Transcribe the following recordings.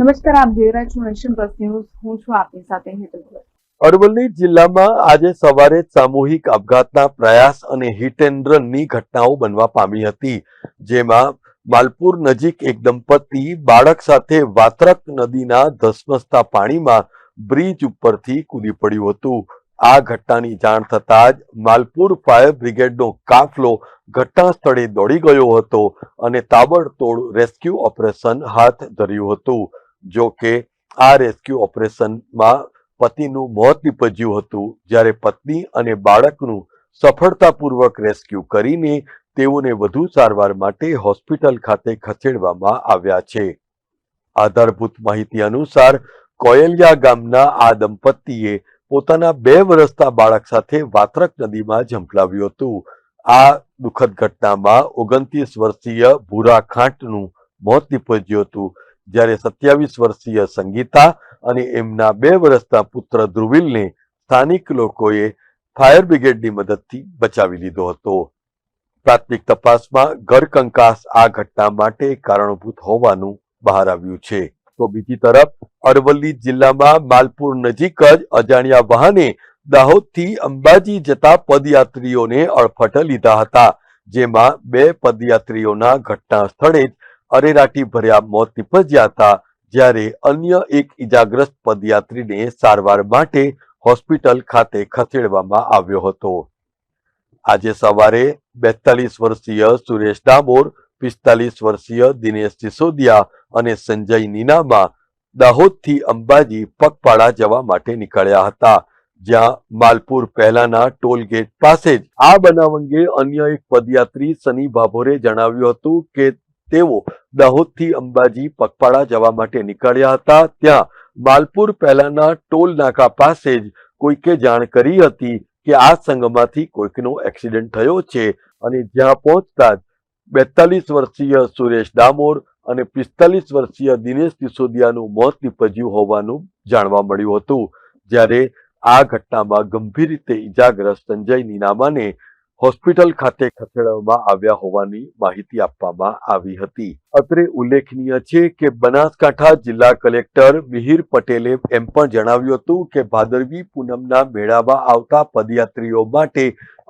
નમસ્કાર, આપ જોઈ રહ્યા છો નેશન પ્લસ ન્યૂઝ. હું છું આપની સાથે હેતલ અરવલ્લી જિલ્લામાં આજે સવારે સામૂહિક આપઘાતના પ્રયાસ અને હિટ ઘટનાઓ બનવા પામી હતી, જેમાં માલપુર નજીક એક દંપતી બાળક સાથે વાત્રક નદીના ધસમસતા પાણીમાં બ્રિજ ઉપરથી કૂદી પડ્યું હતું. આ ઘટનાની જાણ થતાં જ માલપુર ફાયર બ્રિગેડનો કાફલો ઘટના સ્થળે દોડી ગયો હતો અને તાબડતોડ રેસ્ક્યુ ઓપરેશન હાથ ધર્યું હતું. જો કે આ રેસ્ક્યુ ઓપરેશનમાં પતિનું મોત નીપજ્યું હતું, જ્યારે પત્ની અને બાળકનું સફળતાપૂર્વક રેસ્ક્યુ કરીને તેઓને વધુ સારવાર માટે હોસ્પિટલ ખાતે ખસેડવામાં આવ્યા છે. આધારભૂત માહિતી અનુસાર, કોયલિયા ગામના આ દંપતીએ પોતાના બે વર્ષના બાળક સાથે વાત્રક નદીમાં ઝંપલાવ્યું હતું. આ દુઃખદ ઘટનામાં ઓગણત્રીસ વર્ષીય ભૂરા ખાંટનું મોત નીપજ્યું હતું. જ્યારે સત્યાવીસ વર્ષીય સંગીતા અને એમના બે વર્ષના પુત્ર ધ્રુવિલને સ્થાનિક લોકોએ ફાયર બ્રિગેડની મદદથી બચાવી લીધો હતો. પ્રાથમિક તપાસમાં ઘરકંકાસ આ ઘટના માટે કારણભૂત હોવાનું બહાર આવ્યું છે. તો બીજી તરફ, અરવલ્લી જિલ્લામાં માલપુર નજીક જ અજાણ્યા વાહને દાહોદથી અંબાજી જતા પદયાત્રીઓને અડફટ લીધા હતા, જેમાં બે પદયાત્રીઓના ઘટના સ્થળે જ અરેરાટી ભર્યા મોત નીપજ્યા હતા જ્યારે અન્ય એક ઇજાગ્રસ્ત પદયાત્રીને સારવાર માટે હોસ્પિટલ ખાતે ખસેડવામાં આવ્યો હતો. આજે સવારે બેતાલીસ વર્ષીય સુરેશ ડામોર, પિસ્તાલીસ વર્ષીય દિનેશ સિસોદિયા અને સંજય નીનામાં દાહોદથી અંબાજી પગપાળા જવા માટે નીકળ્યા હતા, જ્યાં માલપુર પહેલાના ટોલ ગેટ પાસે જ. આ બનાવ અંગે અન્ય એક પદયાત્રી સની ભાભોરે જણાવ્યું હતું કે તેઓ દાહોદથી અંબાજી, પગપાળા જવા માટે નીકળ્યા હતા. ત્યાં માલપુર પહેલાના ટોલ નાકા પાસે જ કોઈકે જાણ કરી હતી કે આ સંઘમાંથી કોઈકનો એક્સિડન્ટ થયો છે અને જ્યાં પહોંચતા જ બેતાલીસ વર્ષીય સુરેશ ડામોર અને પિસ્તાલીસ વર્ષીય દિનેશ સિસોદિયાનું મોત નીપજ્યું હોવાનું જાણવા મળ્યું હતું. જ્યારે આ ઘટનામાં ગંભીર રીતે ઈજાગ્રસ્ત સંજય નીનામાને હોસ્પિટલ ખાતે ખસેડવામાં આવ્યા હોવાની માહિતી આપવામાં આવી હતી. અત્રે ઉલ્લેખનીય છે કે બનાસકાંઠા જિલ્લા કલેક્ટર મિહિર પટેલે એમ પણ જણાવ્યું હતું કે ભાદરવી પૂનમના મેળામાં આવતા પદયાત્રીઓ માટે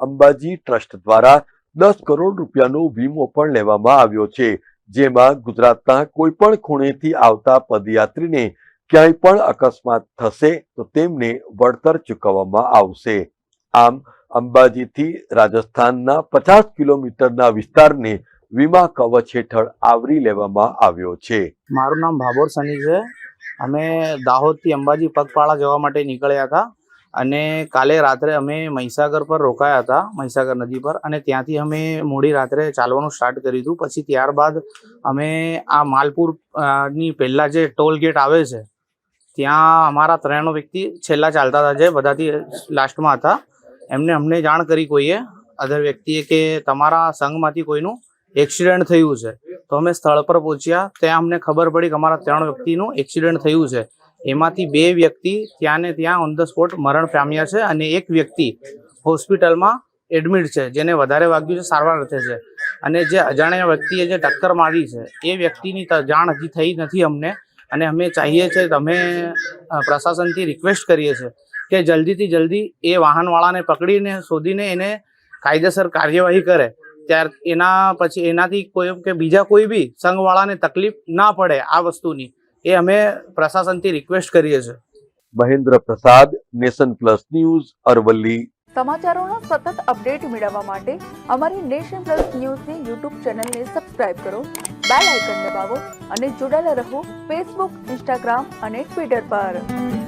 અંબાજી ટ્રસ્ટ દ્વારા દસ કરોડ રૂપિયાનો વીમો પણ લેવામાં આવ્યો છે. જેમાં ગુજરાતના કોઈ પણ ખૂણેથી આવતા પદયાત્રીને ક્યાંય પણ અકસ્માત થશે તો તેમને વળતર ચૂકવવામાં આવશે. આમ અંબાજીથી રાજસ્થાનના પચાસ કિલોમીટરના વિસ્તારને વીમા કવચ હેઠળ આવરી લેવામાં આવ્યો છે. મારું નામ ભાભોર સની છે. અમે દાહોદથી અંબાજી પગપાળા જવા માટે નીકળ્યા હતા અને કાલે રાત્રે અમે મહીસાગર પર રોકાયા હતા, મહીસાગર નદી પર અને ત્યાંથી અમે મોડી રાત્રે ચાલવાનું સ્ટાર્ટ કર્યું હતું. પછી ત્યારબાદ અમે આ માલપુર પહેલાં જે ટોલ ગેટ આવે છે, ત્યાં અમારા ત્રણ વ્યક્તિ છેલ્લા ચાલતા હતા જે બધાથી લાસ્ટમાં હતા. એમને અમને જાણ કરી કોઈએ અધર વ્યક્તિએ કે તમારા સંઘમાંથી કોઈનું એક્સિડન્ટ થયું છે. તો અમે સ્થળ પર પહોંચ્યા, ત્યાં અમને ખબર પડી કે અમારા ત્રણ વ્યક્તિનું એક્સિડન્ટ થયું છે. એમાંથી બે વ્યક્તિ ત્યાં ને ત્યાં ઓન ધ સ્પોટ મરણ પામ્યા છે અને એક વ્યક્તિ હોસ્પિટલમાં એડમિટ છે, જેને વધારે વાગ્યું છે, સારવાર અર્થે છે. અને જે અજાણ્યા વ્યક્તિએ જે ટક્કર મારી છે, એ વ્યક્તિની જાણ હજી થઈ નથી અમને. અને અમે ચાહીએ છીએ તમે પ્રશાસનથી રિક્વેસ્ટ કરીએ છીએ. કે જલ્દીથી જલ્દી એ વાહનવાળાને પકડીને શોધીને એને કાયદેસર કાર્યવાહી કરે. ત્યાર એના પછી એનાથી કોઈ કે બીજા કોઈ બી સંઘવાળાને તકલીફ ના પડે આ વસ્તુની એ અમે પ્રશાસનથી રિક્વેસ્ટ કરીએ છીએ. Mahendra Prasad Nation Plus news Aravalli. સમાચારોનો સતત અપડેટ મેળવવા માટે અમારી નેશન પ્લસ ન્યૂઝની યુટ્યુબ ચેનલને સબસ્ક્રાઇબ કરો બેલ આઇકન દબાવો અને જોડાયેલા રહો ફેસબુક ઇન્સ્ટાગ્રામ અને ટ્વિટર પર.